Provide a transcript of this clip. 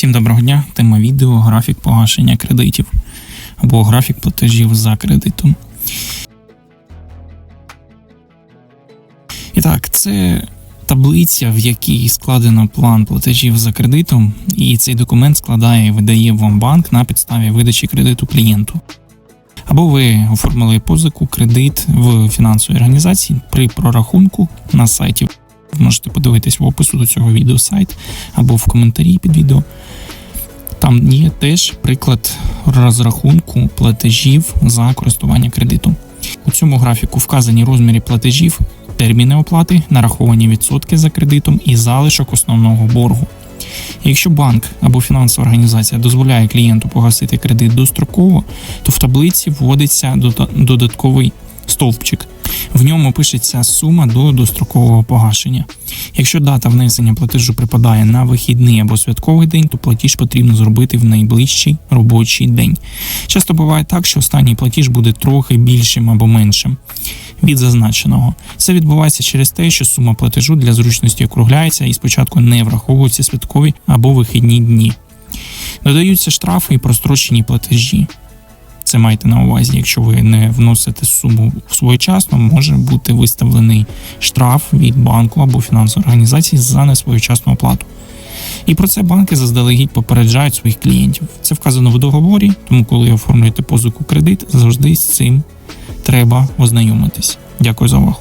Всім доброго дня. Тема відео графік погашення кредитів або графік платежів за кредитом. І так, це таблиця, в якій складено план платежів за кредитом, і цей документ складає і видає вам банк на підставі видачі кредиту клієнту. Або ви оформили позику кредит в фінансовій організації при прорахунку на сайті. Можете подивитись в опису до цього відео сайт або в коментарі під відео. Там є теж приклад розрахунку платежів за користування кредитом. У цьому графіку вказані розміри платежів, терміни оплати, нараховані відсотки за кредитом і залишок основного боргу. Якщо банк або фінансова організація дозволяє клієнту погасити кредит достроково, то в таблиці вводиться дода- додатковий стовпчик. В ньому пишеться сума до дострокового погашення. Якщо дата внесення платежу припадає на вихідний або святковий день, то платіж потрібно зробити в найближчий робочий день. Часто буває так, що останній платіж буде трохи більшим або меншим від зазначеного. Це відбувається через те, що сума платежу для зручності округляється і спочатку не враховуються святкові або вихідні дні. Додаються штрафи і прострочені платежі. Це майте на увазі, якщо ви не вносите суму своєчасно, може бути виставлений штраф від банку або фінансової організації за несвоєчасну оплату. І про це банки заздалегідь попереджають своїх клієнтів. Це вказано в договорі, тому коли оформлюєте позику кредит, завжди з цим треба ознайомитись. Дякую за увагу.